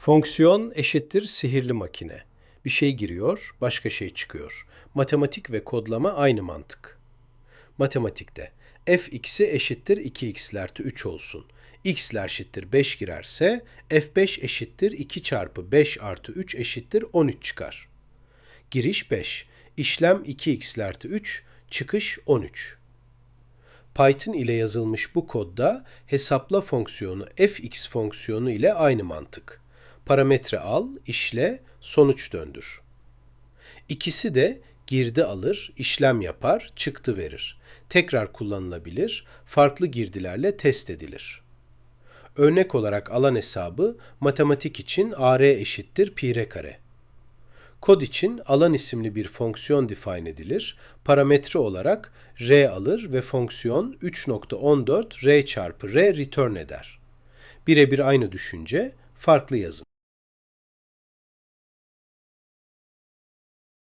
Fonksiyon eşittir sihirli makine. Bir şey giriyor, başka şey çıkıyor. Matematik ve kodlama aynı mantık. Matematikte fx'i eşittir 2x artı 3 olsun. x'ler eşittir 5 girerse f5 eşittir 2 çarpı 5 artı 3 eşittir 13 çıkar. Giriş 5, işlem 2x artı 3, çıkış 13. Python ile yazılmış bu kodda hesapla fonksiyonu fx fonksiyonu ile aynı mantık. Parametre al, işle, sonuç döndür. İkisi de girdi alır, işlem yapar, çıktı verir. Tekrar kullanılabilir, farklı girdilerle test edilir. Örnek olarak alan hesabı matematik için ar eşittir pi r kare. Kod için alan isimli bir fonksiyon define edilir. Parametre olarak r alır ve fonksiyon 3.14 r çarpı r return eder. Birebir aynı düşünce, farklı yazım.